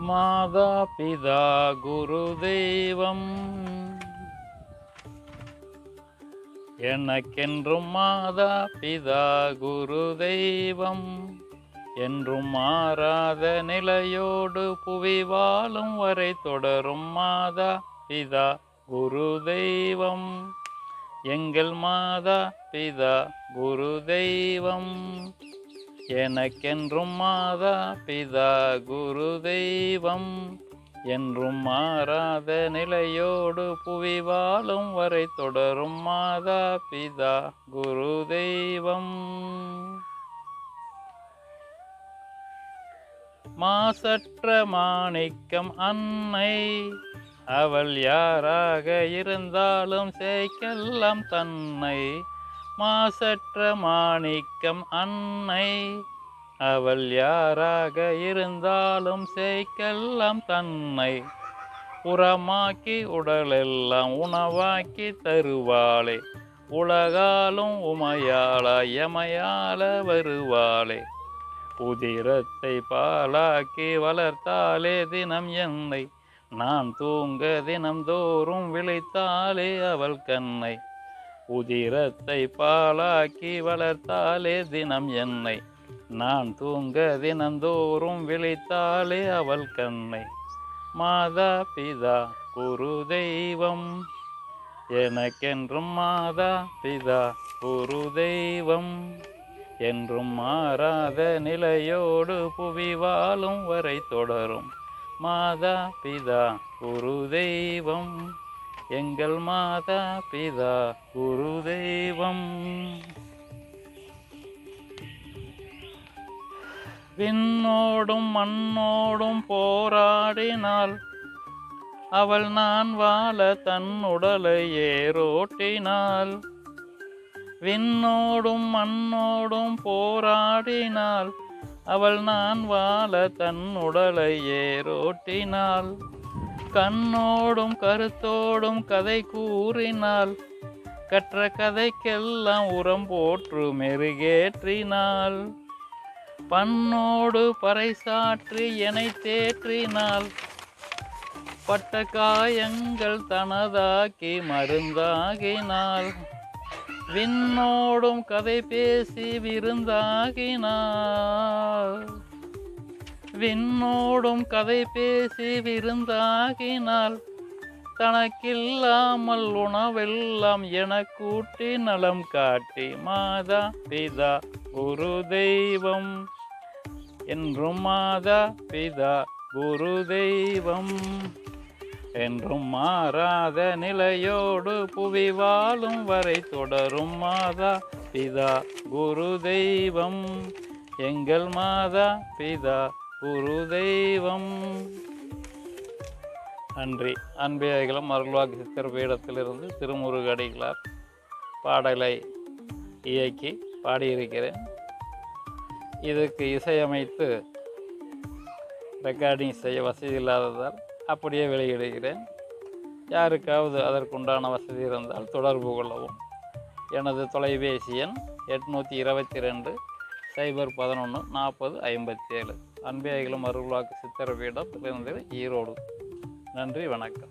மாதா பிதா குரு தெய்வம் எனக்கென்றும் மாதா பிதா குரு தெய்வம் என்றும் மாறாத நிலையோடு புவி வாழும் வரை தொடரும் மாதா பிதா குரு தெய்வம் எங்கள் மாதா பிதா குரு தெய்வம் எனக்கென்றும் மாதா பிதா குரு தெய்வம். என்றும் மாறாத நிலையோடு புவி வாழும் வரை தொடரும் மாதா பிதா குரு தெய்வம். மாசற்ற மாணிக்கம் அன்னை அவள் யாராக இருந்தாலும் சேர்க்கலாம் தன்னை மாசற்ற மாணிக்கம் அன்னை. அவள் யாராக இருந்தாலும் செய்கெல்லாம் தன்னை. உரமாக்கி உடலெல்லாம் உணவாக்கி தருவாளே. உலகாலும் உமையாள எமையாள வருவாளே. உதிரத்தை பாலாக்கி வளர்த்தாலே தினம் என்னை. நான் தூங்க தினம்தோறும் விழித்தாலே அவள் கண்ணை. உதிரத்தை பாலாக்கி வளர்த்தாலே தினம் என்னை. நான் தூங்க தினந்தோறும் விழித்தாலே அவள் கண்ணை. மாதா பிதா குரு தெய்வம். எனக்கென்றும் மாதா பிதா குரு தெய்வம். என்றும் மாறாத நிலையோடு புவி வாழும் வரை தொடரும். மாதா பிதா குரு தெய்வம். எங்கள் மாதா பிதா குரு தெய்வம் விண்ணோடும் மண்ணோடும் போராடினாள் அவள் நான் வாழ தன் உடலை ஏரோட்டினாள் விண்ணோடும் மண்ணோடும் போராடினாள் அவள் நான் வாழ தன் உடலை ஏரோட்டினாள் கண்ணோடும் கருத்தோடும் கதை கூறினாள். கற்ற கதைக்கெல்லாம் உரம் போற்று மெருகேற்றினாள். பண்ணோடு பறைசாற்றி என தேற்றினாள். பட்ட காயங்கள் தனதாக்கி மருந்தாகினாள். விண்ணோடும் கதை பேசி விருந்தாகினாள். விண்ணோடும் கதை பேசி விருந்தாகினால் தனக்கில்லாமல் உணவெல்லாம் என கூட்டி நலம் காட்டி மாதா பிதா குரு தெய்வம் என்றும் மாதா பிதா குரு தெய்வம் என்றும் மாறாத நிலையோடு புவி வாழும் வரை தொடரும் மாதா பிதா குரு தெய்வம் எங்கள் மாதா பிதா குரு தெய்வம் நன்றி. அன்பியர்களும் அருள்வாக்கு சித்தர் பீடத்திலிருந்து திருமுருகடிகளார் பாடலை இயக்கி பாடியிருக்கிறேன். இதுக்கு இசையமைத்து ரெக்கார்டிங் செய்ய வசதி இல்லாததால் அப்படியே வெளியிடுகிறேன். யாருக்காவது அதற்குண்டான வசதி இருந்தால் தொடர்பு கொள்ளவும். எனது தொலைபேசி எண் எட்நூற்றி இருபத்தி ரெண்டு சைபர் பதினொன்று நாற்பது ஐம்பத்தி ஏழு அன்பே அகிலம் அருள்வாக்கு சித்திர பீடம் ஈரோடு. நன்றி வணக்கம்.